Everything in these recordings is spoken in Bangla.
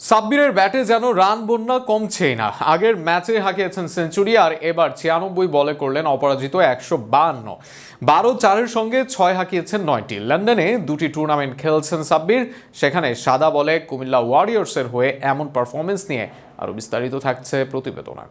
সাব্বিরের ব্যাটে যেন রান বন্যা কমছেই না। আগের ম্যাচে হাঁকিয়েছেন সেঞ্চুরি, আর এবার ছিয়ানব্বই বলে করলেন অপরাজিত একশো বান্ন বারো চারের সঙ্গে ছয় হাঁকিয়েছেন নয়টি। লন্ডনে দুটি টুর্নামেন্ট খেলছেন সাব্বির। সেখানে সাদা বলে কুমিল্লা ওয়ারিয়র্সের হয়ে এমন পারফরমেন্স নিয়ে আরও বিস্তারিত থাকছে প্রতিবেদনা।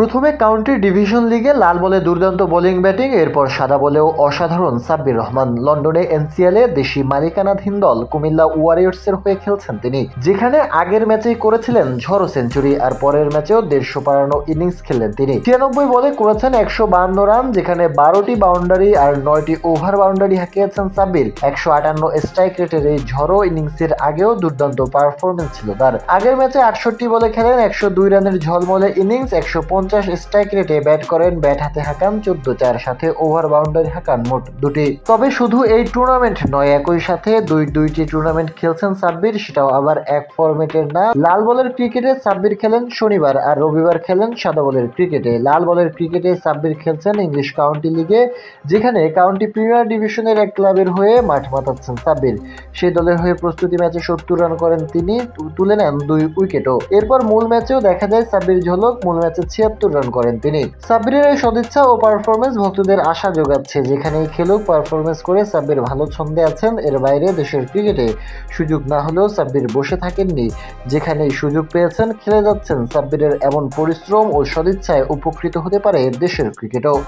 প্রথমে কাউন্টি ডিভিশন লিগে লাল বলে দুর্দান্ত বোলিং ব্যাটিং, এরপর সাদা বলেও অসাধারণ সাব্বির রহমান। লন্ডনে এনসিএলে দেশি মালিকানাধীন দল কুমিল্লা ওয়ারিয়র্সের হয়ে খেলছেন তিনি, যেখানে আগের ম্যাচেই করেছিলেন ঝড়ো সেঞ্চুরি আর পরের ম্যাচেও দেড়শো পারানো ইনিংস খেললেন তিনি। ছিয়ানব্বই বলে করেছেন একশো বাহান্ন রান, যেখানে বারোটি বাউন্ডারি আর নয়টি ওভার বাউন্ডারি হাঁকিয়েছেন সাব্বির। একশো আটান্ন স্ট্রাইক রেটের এই ঝড়ো ইনিংসের আগেও দুর্দান্ত পারফরমেন্স ছিল তার। আগের ম্যাচে আটষট্টি বলে খেলেন, একশো দুই রানের ঝলমলে ইনিংস, একশো পঞ্চাশ স্ট্রাইক রেটে ব্যাট করেন ব্যাট হাতে হাঁকান চোদ্দ চার, সাথে ওভার বাউন্ডারি হাঁকান মোট দুটি। তবে শুধু এই টুর্নামেন্ট নয়, একই সাথে দুই দুইটি টুর্নামেন্ট খেলছেন সাব্বির, সেটাও আবার এক ফরম্যাটের না। লাল বলের ক্রিকেটে সাব্বির খেলেন শনিবার আর রবিবার খেলেন সাদা বলের ক্রিকেটে। লাল বলের ক্রিকেটে সাব্বির খেলছেন ইংলিশ কাউন্টি লিগে, যেখানে কাউন্টি প্রিমিয়ার ডিভিশনের এক ক্লাবের হয়ে মাঠ মাতাচ্ছেন সাব্বির। সেই দলের হয়ে প্রস্তুতি ম্যাচে সত্তর রান করেন তিনি তুলে নেন দুই উইকেটও। এরপর মূল ম্যাচেও দেখা যায় সাব্বির ঝলক, মূল ম্যাচে ছিয়াত্তর রান করেন তিনি। সাব্বিরের এই সদিচ্ছা ও পারফরমেন্স ভক্তদের আশা যোগাচ্ছে। যেখানেই খেলুক পারফরমেন্স করে সাব্বির ভালো ছন্দে আছেন, এর বাইরে দেশের ক্রিকেটে সুযোগ না হলেও সাব্বির বসে থাকেননি। যেখানেই সুযোগ পেয়েছেন, খেলে যাচ্ছেন। সাব্বিরের এমন পরিশ্রম ও সদিচ্ছায় উপকৃত হতে পারে দেশের ক্রিকেটও।